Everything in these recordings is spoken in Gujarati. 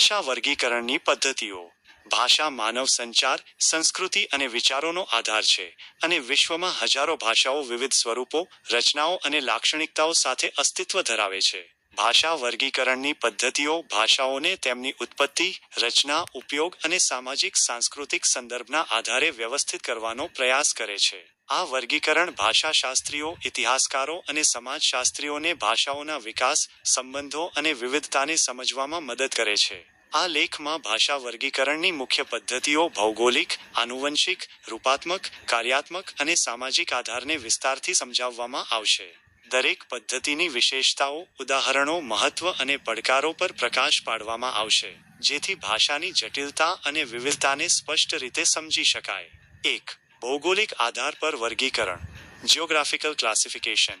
ભાષા વર્ગીકરણની પદ્ધતિઓ. ભાષા માનવ સંચાર, સંસ્કૃતિ અને વિચારોનો આધાર છે અને વિશ્વમાં હજારો ભાષાઓ વિવિધ સ્વરૂપો, રચનાઓ અને લાક્ષણિકતાઓ સાથે અસ્તિત્વ ધરાવે છે. ભાષા વર્ગીકરણની પદ્ધતિઓ ભાષાઓને તેમની ઉત્પત્તિ, રચના, ઉપયોગ અને સામાજિક, સાંસ્કૃતિક સંદર્ભના આધારે વ્યવસ્થિત કરવાનો પ્રયાસ કરે છે. આ વર્ગીકરણ ભાષાશાસ્ત્રીઓ, ઇતિહાસકારો અને સમાજશાસ્ત્રીઓને ભાષાઓના વિકાસ, સંબંધો અને વિવિધતાને સમજવામાં મદદ કરે છે. આ લેખમાં ભાષા વર્ગીકરણની મુખ્ય પદ્ધતિઓ ભૌગોલિક, આનુવંશિક, રૂપાત્મક, કાર્યાત્મક અને સામાજિક આધારને વિસ્તારથી સમજાવવામાં આવશે. દરેક પદ્ધતિની વિશેષતાઓ, ઉદાહરણો, મહત્વ અને પડકારો પર પ્રકાશ પાડવામાં આવશે, જેથી ભાષાની જટિલતા અને વિવિધતાને સ્પષ્ટ રીતે સમજી શકાય. એક, ભૌગોલિક આધાર પર વર્ગીકરણ. જિયોગ્રાફિકલ ક્લાસિફિકેશન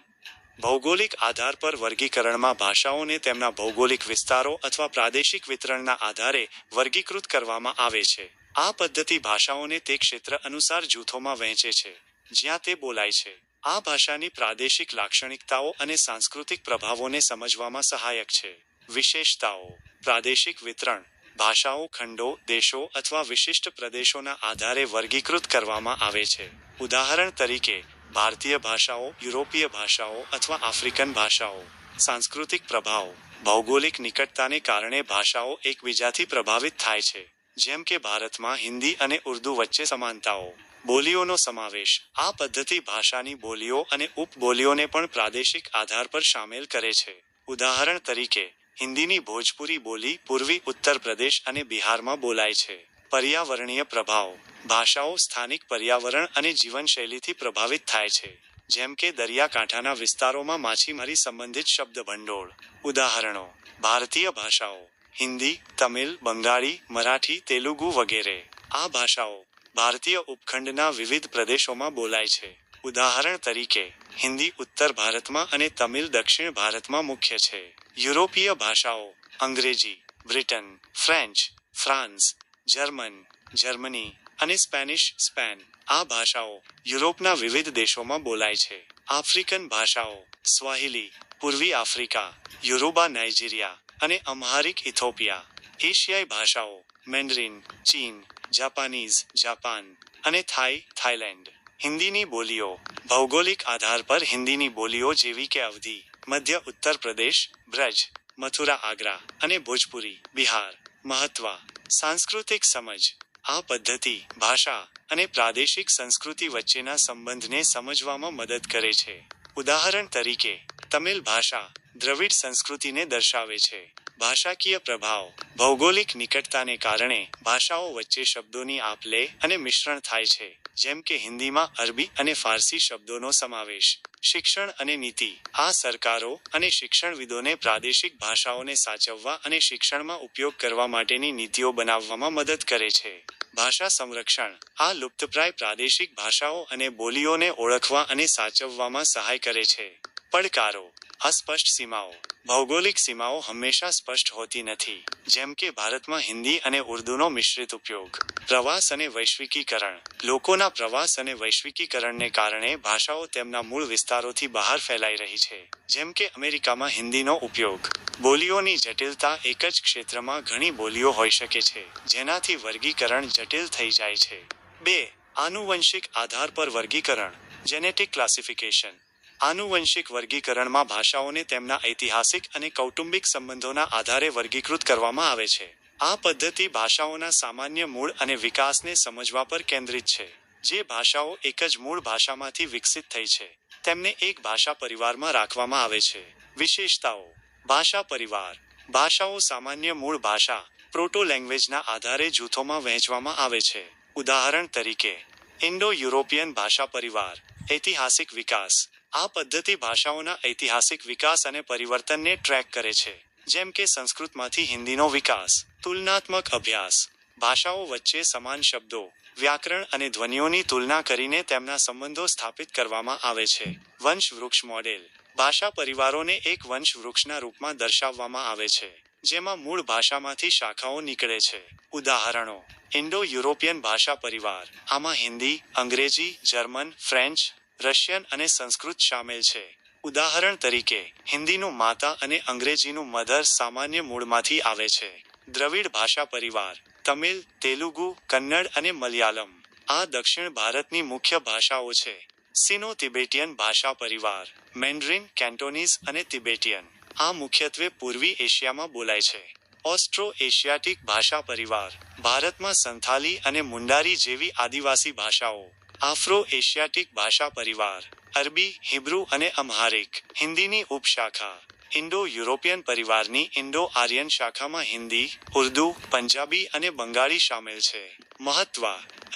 ભૌગોલિક આધાર પર વર્ગીકરણમાં ભાષાઓને તેમના ભૌગોલિક વિસ્તારો અથવા પ્રાદેશિક વિતરણના આધારે વર્ગીકૃત કરવામાં આવે છે. આ પદ્ધતિ ભાષાઓને તે ક્ષેત્ર અનુસાર જૂથોમાં વહેંચે છે, જ્યાં તે બોલાય છે. આ ભાષાની પ્રાદેશિક લાક્ષણિકતાઓ અને સાંસ્કૃતિક પ્રભાવોને સમજવામાં સહાયક છે. વિશેષતાઓ. પ્રાદેશિક વિતરણ. ભાષાઓ, ખંડો, દેશો અથવા વિશિષ્ટ પ્રદેશોના આધારે વર્ગીકૃત કરવામાં આવે છે. ઉદાહરણ તરીકે ભારતીય ભાષાઓ, યુરોપીય ભાષાઓ અથવા આફ્રિકન ભાષાઓ. સાંસ્કૃતિક પ્રભાવ. ભૌગોલિક નિકટતાને કારણે ભાષાઓ એકબીજાથી પ્રભાવિત થાય છે. જેમ કે ભારતમાં હિન્દી અને ઉર્દૂ વચ્ચે સમાનતાઓ. બોલીઓનો સમાવેશ. આ પદ્ધતિ ભાષાની બોલીઓ અને ઉપબોલીઓને પણ પ્રાદેશિક આધાર પર સામેલ કરે છે. ઉદાહરણ તરીકે, હિન્દીની ભોજપુરી બોલી પૂર્વી ઉત્તર પ્રદેશ અને બિહારમાં બોલાય છે. પર્યાવરણીય પ્રભાવ. ભાષાઓ સ્થાનિક પર્યાવરણ અને જીવનશૈલીથી પ્રભાવિત થાય છે. જેમ કે દરિયાકાંઠાના વિસ્તારોમાં માછીમારી સંબંધિત શબ્દ ભંડોળ ઉદાહરણો. ભારતીય ભાષાઓ. હિન્દી, તમિલ, બંગાળી, મરાઠી, તેલુગુ વગેરે. આ ભાષાઓ ભારતીય ઉપખંડના વિવિધ પ્રદેશોમાં બોલાય છે. ઉદાહરણ તરીકે, હિન્દી ઉત્તર ભારતમાં અને તમિલ દક્ષિણ ભારતમાં મુખ્ય છે. યુરોપીય ભાષાઓ. અંગ્રેજી, Britain, French, France German, Germany અને સ્પેનિશ સ્પેન આ ભાષાઓ યુરોપના વિવિધ દેશોમાં બોલાય છે. આફ્રિકન ભાષાઓ, સ્વાહિલી, પૂર્વી આફ્રિકા, યુરોબા નાઇજીરિયા અને અમ્હારિક ઇથોપિયા, એશિયાઈ ભાષાઓ, મેન્ડરીન, ચીન, જાપાનીઝ, જાપાન અને થાઈ થાઈલેન્ડ હિન્દીની બોલીઓ ભૌગોલિક આધાર પર હિન્દીની બોલીઓ જેવી કે અવધી, મધ્ય ઉત્તર પ્રદેશ, બ્રજ, મથુરા આગ્રા અને ભોજપુરી, બિહાર. મહત્વ, સાંસ્કૃતિક સમજ. આ પદ્ધતિ ભાષા અને પ્રાદેશિક સંસ્કૃતિ વચ્ચેના સંબંધને સમજવામાં મદદ કરે છે. ઉદાહરણ તરીકે, તમિલ ભાષા દ્રવિડ સંસ્કૃતિને દર્શાવે છે. ભાષાકીય પ્રભાવ, ભૌગોલિક નિકટતાને કારણે ભાષાઓ વચ્ચે શબ્દોની આપ લે અને મિશ્રણ થાય છે, જેમ કે હિન્દીમાં અરબી અને ફારસી શબ્દોનો સમાવેશ. શિક્ષણ અને નીતિ. આ સરકારો અને શિક્ષણવિદોને પ્રાદેશિક ભાષાઓને સાચવવા અને શિક્ષણમાં ઉપયોગ કરવા માટેની નીતિઓ બનાવવામાં મદદ કરે છે. ભાષા સંરક્ષણ. આ લુપ્તપ્રાય પ્રાદેશિક ભાષાઓ અને બોલીઓને ઓળખવા અને સાચવવામાં સહાય કરે છે. પડકારો, અસ્પષ્ટ સીમાઓ. ભૌગોલિક સીમાઓ હંમેશા સ્પષ્ટ હોતી નથી, જેમ કે ભારતમાં હિન્દી અને ઉર્દૂનો મિશ્રિત ઉપયોગ. પ્રવાસ અને વૈશ્વિકીકરણ. લોકોના પ્રવાસ અને વૈશ્વિકીકરણને કારણે ભાષાઓ તેમના મૂળ વિસ્તારોથી બહાર ફેલાઈ રહી છે, જેમ કે અમેરિકામાં હિન્દીનો ઉપયોગ. બોલીઓની જટિલતા એક જ ક્ષેત્રમાં ઘણી બોલીઓ હોઈ શકે છે, જેનાથી વર્ગીકરણ જટિલ થઈ જાય છે. બે, આનુવંશિક આધાર પર વર્ગીકરણ. જેનેટિક ક્લાસિફિકેશન આનુવંશિક વર્ગીકરણમાં ભાષાઓને તેમના ઐતિહાસિક અને કૌટુંબિક સંબંધોના આધારે વર્ગીકૃત કરવામાં આવે છે. આ પદ્ધતિ ભાષાઓના સામાન્ય મૂળ અને વિકાસને સમજવા પર કેન્દ્રિત છે, જે ભાષાઓ એક જ મૂળ ભાષામાંથી વિકસિત થઈ છે. તેમને એક ભાષા પરિવારમાં રાખવામાં આવે છે. વિશેષતાઓ. ભાષા પરિવાર. ભાષાઓ સામાન્ય મૂળ ભાષા પ્રોટો લેંગ્વેજના આધારે જૂથોમાં વહેંચવામાં આવે છે. ઉદાહરણ તરીકે ઇન્ડો યુરોપિયન ભાષા પરિવાર, ઐતિહાસિક વિકાસ આ પદ્ધતિ ભાષાઓના ઐતિહાસિક વિકાસ અને પરિવર્તનને ટ્રેક કરે છે. જેમ કે સંસ્કૃતમાંથી હિન્દીનો વિકાસ, તુલનાત્મક અભ્યાસ, ભાષાઓ વચ્ચે સમાન શબ્દો, વ્યાકરણ અને ધ્વનિઓની તુલના કરીને તેમના સંબંધો સ્થાપિત કરવામાં આવે છે. વંશ વૃક્ષ મોડેલ, ભાષા પરિવારોને એક વંશ વૃક્ષના રૂપમાં દર્શાવવામાં આવે છે, જેમાં મૂળ ભાષામાંથી શાખાઓ નીકળે છે. ઉદાહરણો ઇન્ડો યુરોપિયન ભાષા પરિવાર, આમાં હિન્દી, અંગ્રેજી, જર્મન, ફ્રેન્ચ રશિયન અને સંસ્કૃત શામેલ છે. ઉદાહરણ તરીકે, હિન્દીનું માતા અને અંગ્રેજીનું મધર સામાન્ય મૂળમાંથી આવે છે. દ્રવિડ ભાષા પરિવાર, તમિલ, તેલુગુ, કન્નડ અને મલયાલમ. આ દક્ષિણ ભારતની મુખ્ય ભાષાઓ છે. સિનો તિબેટિયન ભાષા પરિવાર, મેન્ડ્રિન, કેન્ટોનીઝ અને તિબેટિયન. આ મુખ્યત્વે પૂર્વી એશિયામાં બોલાય છે. ઓસ્ટ્રો એશિયાટિક ભાષા પરિવાર, ભારતમાં સંથાલી અને મુંડારી જેવી આદિવાસી ભાષાઓ. આફ્રો એશિયાટિક ભાષા પરિવાર, અરબી, હિબ્રુ અને અમહારિક, હિન્દીની ઉપશાખા. ઇન્ડો યુરોપિયન પરિવારની ઇન્ડો આર્યન શાખામાં હિન્દી, ઉર્દુ, પંજાબી અને બંગાળી શામેલ છે. મહત્વ,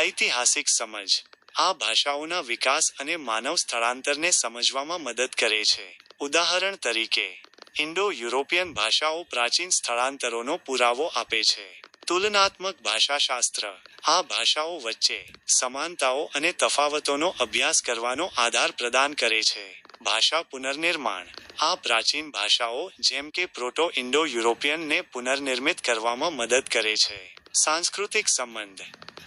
ઐતિહાસિક સમજ. આ ભાષાઓના વિકાસ અને માનવ સ્થળાંતરને સમજવામાં મદદ કરે છે. ઉદાહરણ તરીકે ઇન્ડો યુરોપિયન ભાષાઓ પ્રાચીન સ્થળાંતરોનો પુરાવો આપે છે. તુલનાત્મક ભાષાશાસ્ત્ર. આ ભાષાઓ વચ્ચે સમાનતાઓ અને તફાવતોનો અભ્યાસ કરવાનો આધાર પ્રદાન કરે છે. ભાષા પુનર્નિર્માણ. આ પ્રાચીન ભાષાઓ જેમ કે પ્રોટો ઇન્ડો યુરોપિયનને પુનર્નિર્મિત કરવામાં મદદ કરે છે. સાંસ્કૃતિક સંબંધ.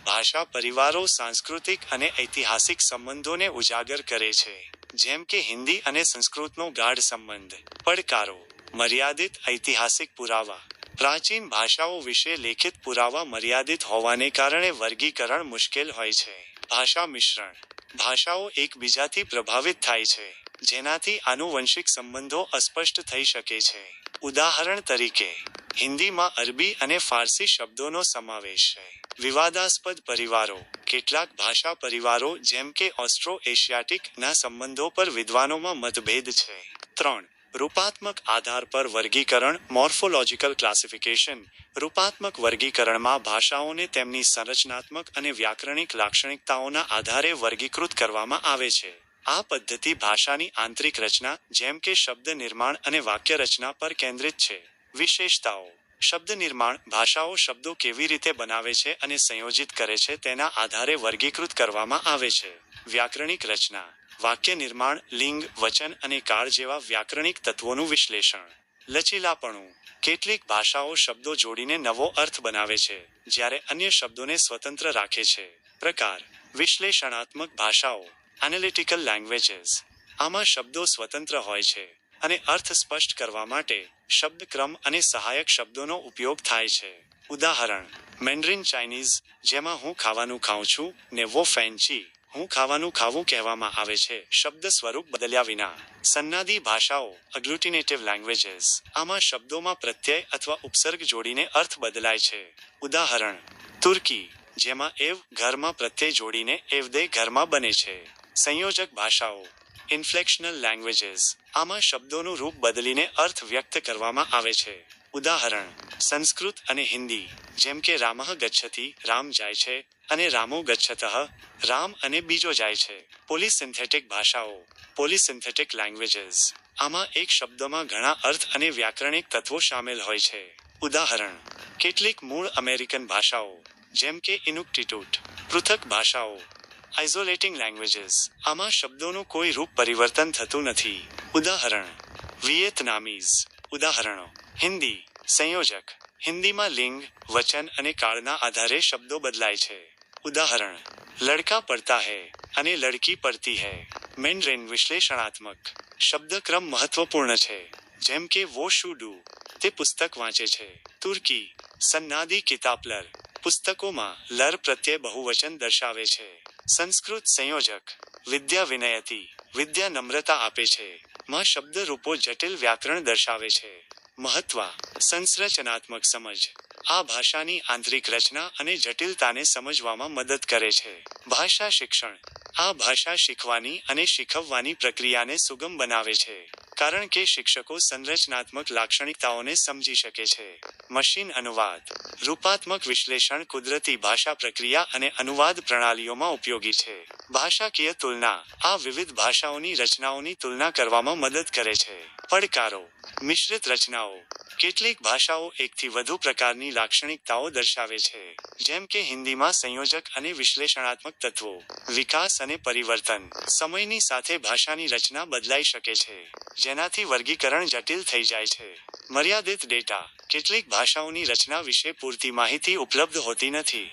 ભાષા પરિવારો, સાંસ્કૃતિક અને ઐતિહાસિક સંબંધોને ઉજાગર કરે છે. જેમ કે હિન્દી અને સંસ્કૃતનો ગાઢ સંબંધ. પડકારો. મર્યાદિત ઐતિહાસિક પુરાવા. પ્રાચીન ભાષાઓ વિશે લેખિત પુરાવા મર્યાદિત હોવાને કારણે વર્ગીકરણ મુશ્કેલ હોય છે. ભાષા મિશ્રણ. ભાષાઓ એકબીજાથી પ્રભાવિત થાય છે, જેનાથી આનુવંશિક સંબંધો અસ્પષ્ટ થઈ શકે છે. ઉદાહરણ તરીકે, હિન્દીમાં અરબી અને ફારસી શબ્દોનો સમાવેશ છે. વિવાદાસ્પદ પરિવારો. કેટલાક ભાષા પરિવારો જેમ કે ઓસ્ટ્રો એશિયાટિક ના સંબંધો પર વિદ્વાનોમાં મતભેદ છે. ત્રણ રૂપાત્મક આધાર પર વર્ગીકરણ, મોર્ફોલોજિકલ ક્લાસિફિકેશન. રૂપાત્મક વર્ગીકરણમાં ભાષાઓને તેમની સંરચનાત્મક અને વ્યાકરણિક લાક્ષણિકતાઓના આધારે વર્ગીકૃત કરવામાં આવે છે. આ પદ્ધતિ ભાષાની આંતરિક રચના, જેમ કે શબ્દ નિર્માણ અને વાક્ય રચના પર કેન્દ્રિત છે. વિશેષતાઓ. શબ્દ નિર્માણ ભાષાઓ શબ્દો કેવી રીતે બનાવે છે અને સંયોજિત કરે છે તેના આધારે વર્ગીકૃત કરવામાં આવે છે. વ્યાકરણિક રચના, વાક્ય નિર્માણ, લિંગ, વચન અને કાળ જેવા વ્યાકરણિક તત્વોનું વિશ્લેષણ. લચીલાપણું, કેટલીક ભાષાઓ શબ્દો જોડીને નવો અર્થ બનાવે છે, જ્યારે અન્ય શબ્દોને સ્વતંત્ર રાખે છે. પ્રકાર, વિશ્લેષણાત્મક ભાષાઓ એનાલિટિકલ લેંગ્વેજીસ આમાં શબ્દો સ્વતંત્ર હોય છે અને અર્થ સ્પષ્ટ કરવા માટે શબ્દક્રમ અને સહાયક શબ્દોનો ઉપયોગ થાય છે. ઉદાહરણ, મેન્ડ્રિન ચાઇનીઝ, જેમાં હું ખાવાનું ખાઉં છું ને વો ફેન્ચી હું ખાવાનું ખાવું કહેવામાં આવે છે. શબ્દ સ્વરૂપ બદલ્યા વિના. સન્નાદી ભાષાઓ અગ્લુટિનેટિવ લેંગ્વેજીસ આમાં શબ્દોમાં પ્રત્યય અથવા ઉપસર્ગ જોડીને અર્થ બદલાય છે. ઉદાહરણ, તુર્કી, જેમાં એવ ઘરમાં પ્રત્યય જોડીને એવદે ઘરમાં બને છે. સંયોજક ભાષાઓ ઇન્ફ્લેક્શનલ લેંગ્વેજીસ આમાં શબ્દોનું રૂપ બદલીને અર્થ વ્યક્ત કરવામાં આવે છે. ઉદાહરણ, સંસ્કૃત અને હિન્દી. જેમ કે રામઃ ગચ્છતિ રામ જાય છે અને રામો ગચ્છતઃ રામ અને બીજો જાય છે. પોલિસિન્થેટિક ભાષાઓ, પોલિસિન્થેટિક લેંગ્વેજીસ આમાં એક શબ્દમાં ઘણા અર્થ અને વ્યાકરણિક તત્વો સામેલ હોય છે. ઉદાહરણ, કેટલીક મૂળ અમેરિકન ભાષાઓ. જેમ કે ઇનુક્ટિટ્યુટ, પૃથક ભાષાઓ. આઇસોલેટિંગ લેંગ્વેજીસ આમાં શબ્દોનું કોઈ રૂપ પરિવર્તન થતું નથી. ઉદાહરણ. વિયેતનામીઝ. ઉદાહરણો. હિન્દી. સંયોજક. હિન્દીમાં લિંગ, વચન અને કાળના આધારે શબ્દો બદલાય છે. ઉદાહરણ. લડકા પડતા હૈ અને લડકી પડતી હૈ. મેન્ડરિન વિશ્લેષણાત્મક. શબ્દક્રમ મહત્વપૂર્ણ છે. જેમ કે વો શું ડુ? તે પુસ્તક વાંચે છે. તુર્કી. સન્નાદી કિતાપલર પુસ્તકોમાં લર પ્રત્યે બહુવચન દર્શાવે છે. સંસ્કૃત સંયોજક, વિદ્યા વિનયતી વિદ્યા નમ્રતા આપે છે. માં શબ્દ રૂપો જટિલ વ્યાકરણ દર્શાવે છે. મહત્વ સંરચનાત્મક સમજ. આ ભાષાની આંતરિક રચના અને જટિલતાને સમજવામાં મદદ કરે છે. ભાષા શિક્ષણ. આ ભાષા શીખવાની અને શીખવવાની પ્રક્રિયાને સુગમ બનાવે છે. કારણ કે શિક્ષકો સંરચનાત્મક લાક્ષણિકતાઓને સમજી શકે છે. મશીન અનુવાદ. રૂપાત્મક વિશ્લેષણ કુદરતી ભાષા પ્રક્રિયા અને અનુવાદ પ્રણાલીઓમાં ઉપયોગી છે. ભાષાકીય તુલના. આ વિવિધ ભાષાઓની રચનાઓની તુલના કરવામાં મદદ કરે છે. પડકારો, મિશ્રિત રચનાઓ, કેટલીક ભાષાઓ એકથી વધુ પ્રકારની લાક્ષણિકતાઓ દર્શાવે છે, જેમ કે હિન્દીમાં સંયોજક અને વિશ્લેષણાત્મક તત્વો, વિકાસ અને પરિવર્તન, સમયની સાથે ભાષાની રચના બદલાઈ શકે છે, જેનાથી વર્ગીકરણ જટિલ થઈ જાય છે. મર્યાદિત ડેટા, કેટલીક ભાષાઓની રચના વિશે પૂરતી માહિતી ઉપલબ્ધ હોતી નથી.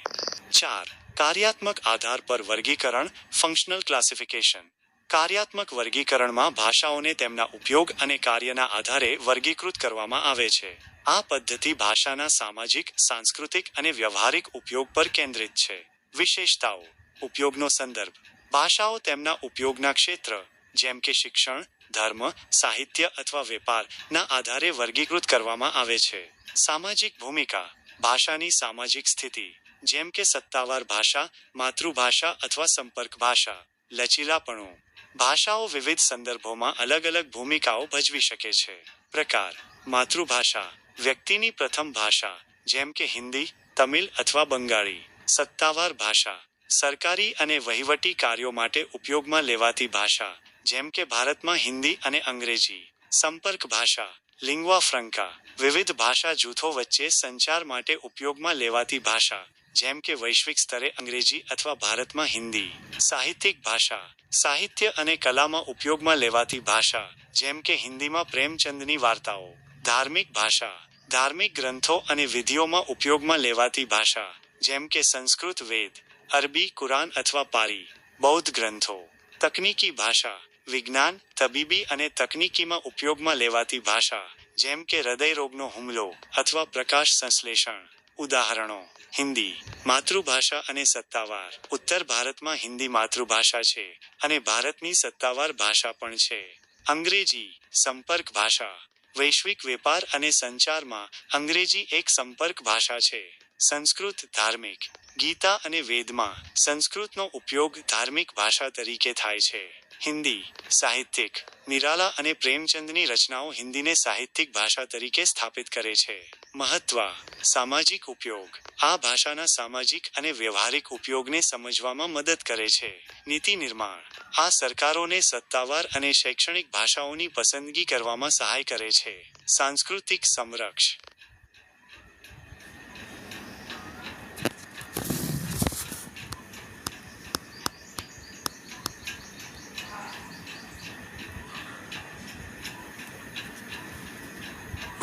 ચાર, કાર્યાત્મક આધાર પર વર્ગીકરણ ફંક્શનલ ક્લાસિફિકેશન કાર્યાત્મક વર્ગીકરણમાં ભાષાઓને તેમના ઉપયોગ અને કાર્યના આધારે વર્ગીકૃત કરવામાં આવે છે. આ પદ્ધતિ ભાષાના સામાજિક, સાંસ્કૃતિક અને વ્યવહારિક ઉપયોગ પર કેન્દ્રિત છે. વિશેષતાઓ. ઉપયોગનો સંદર્ભ. ભાષાઓ તેમના ઉપયોગના ક્ષેત્ર, જેમ કે શિક્ષણ, ધર્મ, સાહિત્ય અથવા વેપારના આધારે વર્ગીકૃત કરવામાં આવે છે. સામાજિક ભૂમિકા. ભાષાની સામાજિક સ્થિતિ. જેમ કે સત્તાવાર ભાષા, માતૃભાષા અથવા સંપર્ક ભાષા. લચીલાપણું. ભાષાઓ વિવિધ સંદર્ભોમાં અલગ અલગ ભૂમિકાઓ ભજવી શકે છે. પ્રકાર. માતૃભાષા. વ્યક્તિની પ્રથમ ભાષા, જેમ કે હિન્દી, તમિલ અથવા બંગાળી. સત્તાવાર ભાષા. સરકારી અને વહીવટી કાર્યો માટે ઉપયોગમાં લેવાતી ભાષા, જેમ કે ભારતમાં હિન્દી અને અંગ્રેજી. સંપર્ક ભાષા. લિંગ્વા ફ્રંકા. વિવિધ ભાષા જૂથો વચ્ચે સંચાર માટે ઉપયોગમાં લેવાતી ભાષા. જેમ કે વૈશ્વિક સ્તરે અંગ્રેજી અથવા ભારતમાં હિન્દી, સાહિત્યિક ભાષા, સાહિત્ય અને કલામાં ઉપયોગમાં લેવાતી ભાષા, જેમ કે હિન્દીમાં પ્રેમચંદની વાર્તાઓ, ધાર્મિક ભાષા, ધાર્મિક ગ્રંથો અને વિધિઓમાં ઉપયોગમાં લેવાતી ભાષા, જેમ કે સંસ્કૃત વેદ, અરબી, કુરાન અથવા પારી, બૌદ્ધ ગ્રંથો, તકનીકી ભાષા, વિજ્ઞાન, તબીબી અને તકનીકીમાં ઉપયોગમાં લેવાતી ભાષા, જેમ કે હૃદય રોગનો હુમલો અથવા પ્રકાશ સંશ્લેષણ, ઉદાહરણો. હિન્દી માતૃભાષા અને સત્તાવાર. ઉત્તર ભારતમાં હિન્દી માતૃભાષા છે અને ભારતની સત્તાવાર ભાષા પણ છે. અંગ્રેજી સંપર્ક ભાષા. વૈશ્વિક વેપાર અને સંચારમાં અંગ્રેજી એક સંપર્ક ભાષા છે. સંસ્કૃત ધાર્મિક. ગીતા અને વેદમાં સંસ્કૃતનો ઉપયોગ ધાર્મિક ભાષા તરીકે થાય છે. હિન્દી, સાહિત્યિક. નિરાલા અને પ્રેમચંદની રચનાઓ હિન્દીને સાહિત્યિક ભાષા તરીકે સ્થાપિત કરે છે. મહત્વ. સામાજિક ઉપયોગ. આ ભાષાના સામાજિક અને વ્યવહારિક ઉપયોગને સમજવામાં મદદ કરે છે. નીતિ નિર્માણ. આ સરકારોને સત્તાવાર અને શૈક્ષણિક ભાષાઓની પસંદગી કરવામાં સહાય કરે છે. સાંસ્કૃતિક સંરક્ષ.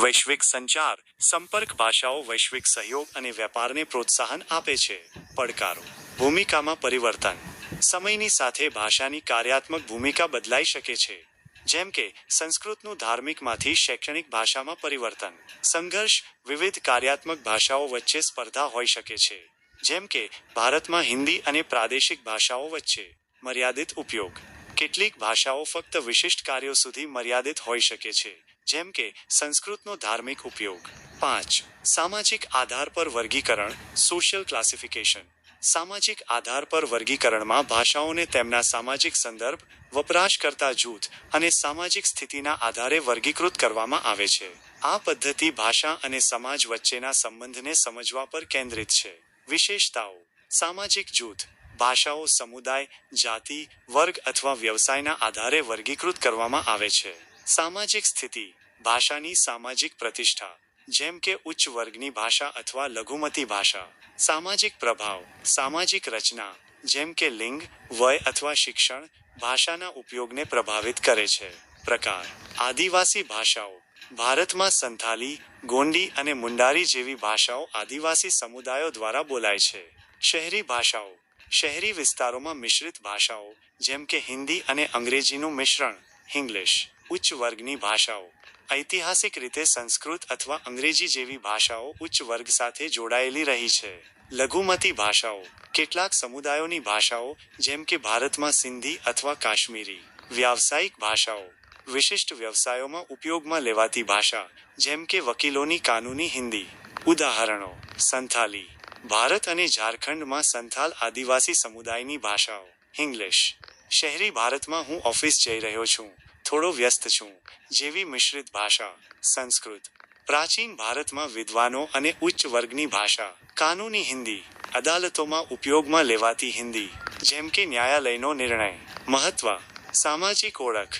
વૈશ્વિક સંચાર, સંપર્ક ભાષાઓ, વૈશ્વિક સહયોગ અને વેપારને પ્રોત્સાહન આપે છે. પડકારો. ભૂમિકામાં પરિવર્તન. સમયની સાથે ભાષાની કાર્યાત્મક ભૂમિકા બદલાઈ શકે છે. જેમ કે, સંસ્કૃતનું ધાર્મિકમાંથી શૈક્ષણિક ભાષામાં પરિવર્તન. સંઘર્ષ વિવિધ કાર્યાત્મક ભાષાઓ વચ્ચે સ્પર્ધા હોઈ શકે છે. જેમ કે, ભારતમાં હિન્દી અને પ્રાદેશિક ભાષાઓ વચ્ચે મર્યાદિત ઉપયોગ. કેટલીક ભાષાઓ ફક્ત વિશિષ્ટ કાર્યો સુધી મર્યાદિત હોઈ શકે છે. જેમ કે સંસ્કૃતનો ધાર્મિક ઉપયોગ. પાંચ, સામાજિક આધાર પર વર્ગીકરણ સોશિયલ ક્લાસિફિકેશન સામાજિક આધાર પર વર્ગીકરણમાં ભાષાઓને તેમના સામાજિક સંદર્ભ, વપરાશકર્તા જૂથ અને સામાજિક સ્થિતિના આધારે વર્ગીકૃત કરવામાં આવે છે. આ પદ્ધતિ ભાષા અને સમાજ વચ્ચેના સંબંધને સમજવા પર કેન્દ્રિત છે. વિશેષતાઓ. સામાજિક જૂથ. ભાષાઓ સમુદાય, જાતિ, વર્ગ અથવા વ્યવસાયના આધારે વર્ગીકૃત કરવામાં આવે છે. સામાજિક સ્થિતિ. ભાષાની સામાજિક પ્રતિષ્ઠા, જેમ કે ઉચ્ચ વર્ગની ભાષા અથવા લઘુમતી ભાષા. સામાજિક પ્રભાવ, સામાજિક રચના, જેમ કે લિંગ, વય અથવા શિક્ષણ, ભાષાના ઉપયોગને પ્રભાવિત કરે છે. પ્રકાર, આદિવાસી ભાષાઓ, ભારતમાં સંથાલી, ગોંડી અને મુંડારી જેવી ભાષાઓ આદિવાસી સમુદાયો દ્વારા બોલાય છે. શહેરી ભાષાઓ, શહેરી વિસ્તારોમાં મિશ્રિત ભાષાઓ, જેમ કે હિન્દી અને અંગ્રેજીનું મિશ્રણ, ઇંગ્લિશ, ઉચ્ચ વર્ગની ભાષાઓ ઐતિહાસિક રીતે સંસ્કૃત અથવા અંગ્રેજી જેવી ભાષાઓ ઉચ્ચ વર્ગ સાથે જોડાયેલી રહી છે. લઘુમતી ભાષાઓ, કેટલાક સમુદાયોની ભાષાઓ, જેમ કે ભારતમાં સિંધી અથવા કાશ્મીરી, વ્યાવસાયિક ભાષાઓ, વિશિષ્ટ વ્યવસાયોમાં ઉપયોગમાં લેવાતી ભાષા, જેમ કે વકીલોની કાનૂની હિન્દી. ઉદાહરણો, સંથાલી, ભારત અને ઝારખંડમાં સંથાલ આદિવાસી સમુદાયની ભાષાઓ. ઇંગ્લિશ, શહેરી ભારતમાં હું ઓફિસ જઈ રહ્યો છું. થોડો વ્યસ્ત છું. જેવી મિશ્રિત ભાષા, સંસ્કૃત, પ્રાચીન ભારતમાં વિદ્વાનો અને ઉચ્ચ વર્ગની ભાષા, કાનૂની હિન્દી, અદાલતોમાં ઉપયોગમાં લેવાતી હિન્દી, જેમ કે ન્યાયાલયનો નિર્ણય, મહત્વ, સામાજિક ઓળખ,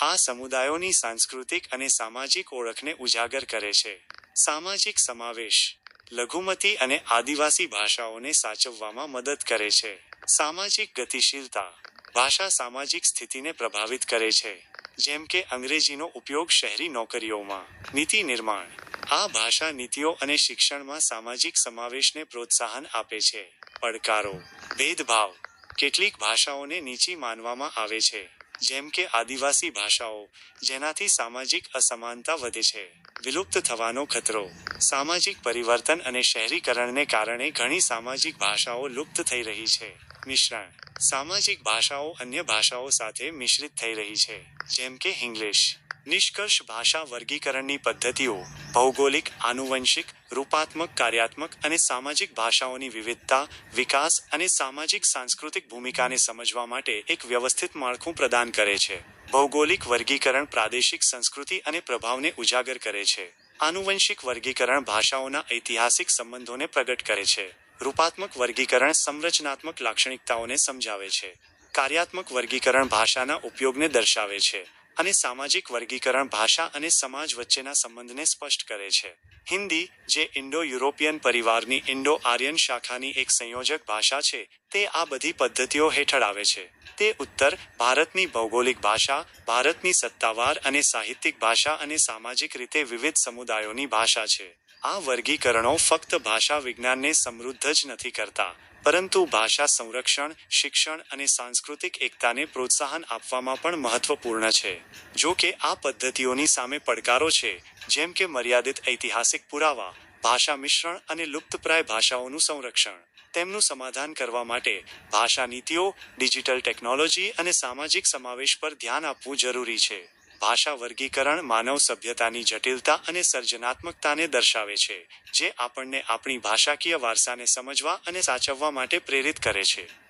આ સમુદાયોની સાંસ્કૃતિક અને સામાજિક ઓળખને ઉજાગર કરે છે. સામાજિક સમાવેશ, લઘુમતી અને આદિવાસી ભાષાઓને સાચવવામાં મદદ કરે છે. સામાજિક ગતિશીલતા ભાષા સામાજિક સ્થિતિને પ્રભાવિત કરે છે. જેમ કે અંગ્રેજીનો ઉપયોગ શહેરી નોકરીઓમાં. નીતિ નિર્માણ. આ ભાષા નીતિઓ અને શિક્ષણમાં સામાજિક સમાવેશને પ્રોત્સાહન આપે છે. પડકારો. ભેદભાવ. કેટલીક ભાષાઓને નીચી માનવામાં આવે છે. જેમ કે આદિવાસી ભાષાઓ, જેનાથી સામાજિક અસમાનતા વધે છે. વિલુપ્ત થવાનો ખતરો. સામાજિક પરિવર્તન અને શહેરીકરણને કારણે ઘણી સામાજિક ભાષાઓ લુપ્ત થઈ રહી છે. મિશ્રણ. સામાજિક ભાષાઓ અન્ય ભાષાઓ સાથે મિશ્રિત થઈ રહી છે, જેમ કે ઇંગ્લિશ. નિષ્કર્ષ ભાષા વર્ગીકરણની પદ્ધતિઓ, ભૌગોલિક, આનુવંશિક, રૂપાત્મક, કાર્યાત્મક અને સામાજિક ભાષાઓની વિવિધતા, વિકાસ અને સામાજિક સાંસ્કૃતિક ભૂમિકાને સમજવા માટે એક વ્યવસ્થિત માળખું પ્રદાન કરે છે. ભૌગોલિક વર્ગીકરણ પ્રાદેશિક સંસ્કૃતિ અને પ્રભાવને ઉજાગર કરે છે. આનુવંશિક વર્ગીકરણ ભાષાઓના ઐતિહાસિક સંબંધોને પ્રગટ કરે છે. રૂપાત્મક વર્ગીકરણ સંરચનાત્મક લાક્ષણિકતાઓને સમજાવે છે. કાર્યાત્મક વર્ગીકરણ ભાષાના ઉપયોગને દર્શાવે છે અને સામાજિક વર્ગીકરણ ભાષા અને સમાજ વચ્ચેના સંબંધને સ્પષ્ટ કરે છે. હિન્દી, જે ઇન્ડો યુરોપિયન પરિવારની ઇન્ડો આર્યન શાખાની એક સંયોજક ભાષા છે, તે આ બધી પદ્ધતિઓ હેઠળ આવે છે. તે ઉત્તર, ભારતની ભૌગોલિક ભાષા, ભારતની સત્તાવાર અને સાહિત્યિક ભાષા અને સામાજિક રીતે વિવિધ સમુદાયોની ભાષા છે. આ વર્ગીકરણો ફક્ત ભાષા વિજ્ઞાનને સમૃદ્ધ જ નથી કરતા, પરંતુ ભાષા સંરક્ષણ, શિક્ષણ અને સાંસ્કૃતિક એકતાને પ્રોત્સાહન આપવામાં પણ મહત્વપૂર્ણ છે. જો કે આ પદ્ધતિઓની સામે પડકારો છે, જેમ કે મર્યાદિત ઐતિહાસિક પુરાવા, ભાષા મિશ્રણ અને લુપ્તપ્રાય ભાષાઓનું સંરક્ષણ. તેમનું સમાધાન કરવા માટે ભાષા નીતિઓ, ડિજિટલ ટેકનોલોજી અને સામાજિક સમાવેશ પર ધ્યાન આપવું જરૂરી છે. ભાષા વર્ગીકરણ, માનવ સભ્યતાની જટિલતા અને સર્જનાત્મકતાને દર્શાવે છે, જે આપણને આપણી ભાષાકીય વારસાને સમજવા અને સાચવવા માટે પ્રેરિત કરે છે.